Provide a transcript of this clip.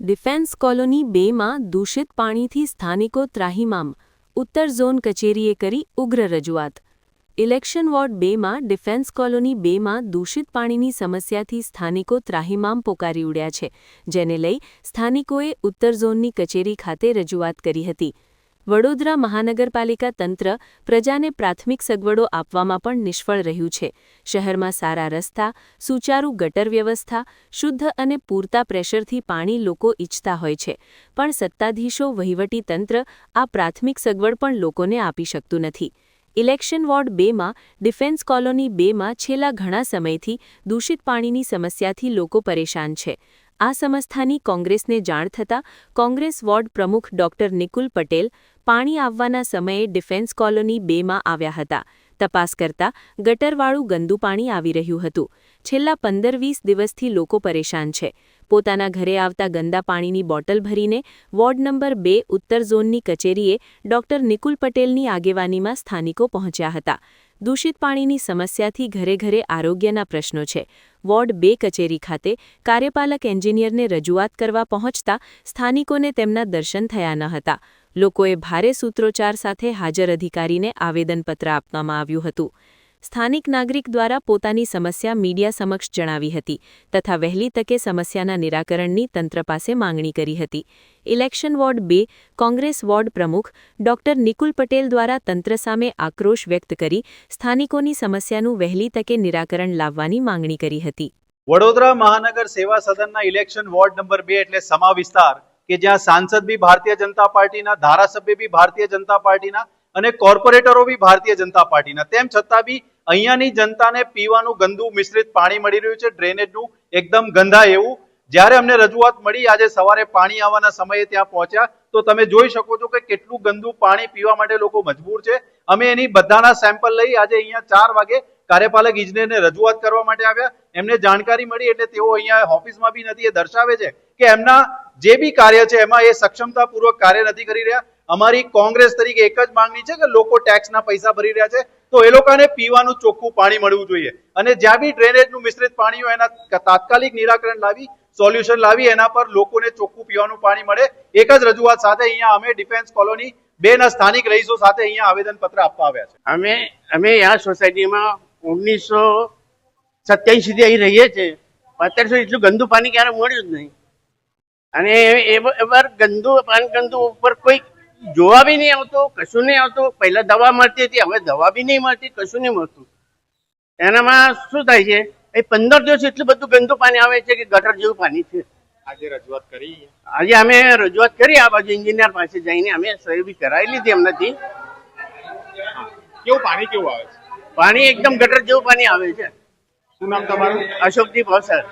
Defence colony બેમાં દૂષિત પાણીથી સ્થાનિકો ત્રાહિમામ, ઉત્તર ઝોન કચેરીએ કરી ઉગ્ર રજૂઆત. ઇલેક્શન વોર્ડ બેમાં ડિફેન્સ કોલોની બેમાં દૂષિત પાણીની સમસ્યાથી સ્થાનિકો ત્રાહિમામ પોકારી ઉડ્યા છે, જેને લઈ સ્થાનિકોએ ઉત્તર ઝોનની કચેરી ખાતે રજૂઆત કરી હતી. વડોદરા મહાનગરપાલિકા તંત્ર પ્રજાને પ્રાથમિક સગવડો આપવામાં પણ નિષ્ફળ રહ્યું છે. શહેરમાં સારા રસ્તા, સુચારુ ગટર વ્યવસ્થા, શુદ્ધ અને પૂરતા પ્રેશરથી પાણી લોકો ઈચ્છતા હોય છે. પણ સત્તાધીશો વહીવટી તંત્ર આ પ્રાથમિક સગવડ પણ લોકોને આપી શકતું નથી. ઇલેક્શન વોર્ડ બેમાં ડિફેન્સ કોલોની બેમાં છેલ્લા ઘણા સમયથી દૂષિત પાણીની સમસ્યાથી લોકો પરેશાન છે. આ સમસ્થાની કોંગ્રેસને જાણ થતાં કોંગ્રેસ વોર્ડ પ્રમુખ ડોક્ટર નિકુલ પટેલ પાણી આવવાના સમયે ડિફેન્સ કોલોની બેમાં આવ્યા હતા. તપાસ કરતા ગટરવાળું ગંદુ પાણી આવી રહ્યું હતું. છેલ્લા પંદર વીસ દિવસથી લોકો પરેશાન છે. પોતાના ઘરે આવતા ગંદા પાણીની બોટલ ભરીને વોર્ડ નંબર બે ઉત્તર ઝોનની કચેરીએ ડોક્ટર નિકુલ પટેલની આગેવાનીમાં સ્થાનિકો પહોંચ્યા હતા. દૂષિત પાણીની સમસ્યાથી ઘરે ઘરે આરોગ્યના પ્રશ્નો છે. વોર્ડ બે કચેરી ખાતે કાર્યપાલક એન્જિનિયરને રજૂઆત કરવા પહોંચતા સ્થાનિકોને તેમના દર્શન થયા ન હતા. લોકોએ ભારે સૂત્રોચ્ચાર સાથે હાજર અધિકારીને આવેદનપત્ર આપવામાં આવ્યું હતું. સ્થાનિક નાગરિક દ્વારા પોતાની સમસ્યા મીડિયા સમક્ષ જણાવી હતી તથા વહેલી તકે સમસ્યાના નિરાકરણની તંત્ર પાસે માંગણી કરી હતી. ઇલેક્શન વોર્ડ બે, કોંગ્રેસ વોર્ડ પ્રમુખ ડોક્ટર નિકુલ પટેલ દ્વારા તંત્ર સામે આક્રોશ વ્યક્ત કરી સ્થાનિકોની સમસ્યાનું વહેલી તકે નિરાકરણ લાવવાની માંગણી કરી હતી. વડોદરા મહાનગર સેવા સદનના ઇલેક્શન વોર્ડ નંબર બે એટલે સમા વિસ્તાર કે જ્યાં સાંસદ બી ભારતીય જનતા પાર્ટીના, ધારાસભ્ય બી ભારતીય જનતા પાર્ટીના અને કોર્પોરેટરો બી ભારતીય જનતા પાર્ટીના. તેમ છતાં બી અહીંયાની જનતાને પીવાનું ગંદુ મિશ્રિત પાણી મળી રહ્યું છે, ડ્રેનેજનું એકદમ ગંધા એવું. જ્યારે અમને રજૂઆત મળી, આજે સવારે પાણી આવવાના સમયે ત્યાં પહોંચ્યા, તો તમે જોઈ શકો છો કે કેટલું ગંદુ પાણી પીવા માટે લોકો મજબૂર છે. અમે એની બધાના સેમ્પલ લઈ આજે અહીંયા ચાર વાગે કાર્યપાલક ઇજનેરને રજૂઆત કરવા માટે આવ્યા. એમને જાણકારી મળી એટલે તેઓ અહીંયા ઓફિસમાં બી નથી. એ દર્શાવે છે કે એમના જે બી કાર્ય છે, એમાં એ સક્ષમતાપૂર્વક કાર્ય નથી કરી રહ્યા. અમારી કોંગ્રેસ તરીકે એક જ માંગણી છે કે લોકો ટેક્સના પૈસા ભરી રહ્યા છે. તો એ લોકોને પીવાનું ચોખ્ખું પાણી મળવું જોઈએ. અને જ્યાં બી ડ્રેનેજનું મિશ્રિત પાણી હોય, એના તાત્કાલિક નિરાકરણ લાવી, સોલ્યુશન લાવી, એના પર લોકોને ચોખ્ખું પીવાનું પાણી મળે. એક જ રજૂઆત સાથે અહીંયા અમે ડિફેન્સ કોલોની બે ના સ્થાનિક રહીશો સાથે અહીંયા આવેદનપત્ર આપવા આવ્યા છે. અમે અમે આ સોસાયટીમાં ઓગણીસો સત્યાવીસ સુધી અહીં રહીએ છીએ. અત્યાર સુધી એટલું ગંદુ પાણી ક્યારે મળ્યું જ નહીં. અને એ- ગંદુ પાણી ગંદુ ઉપર કોઈ જોવા બી નહીં આવતું કશું નહીં આવતું. પહેલા દવા મળતી હતી હવે દવા બી નહીં મળતી કશું નહીં મળતું. એનામાં શું થાય છે? એ પંદર દિવસ એટલું બધું ગંદુ પાણી આવે છે કે ગટર જેવું પાણી છે. આજે રજૂઆત કરી. આજે અમે રજૂઆત કરી આ બાજુ એન્જિનિયર પાસે જઈને. અમે સહી બી કરાવી લીધી એમનાથી કેવું પાણી કેવું આવે છે? પાણી એકદમ ગટર જેવું પાણી આવે છે. શું નામ તમારું? અશોકજી ભાવસર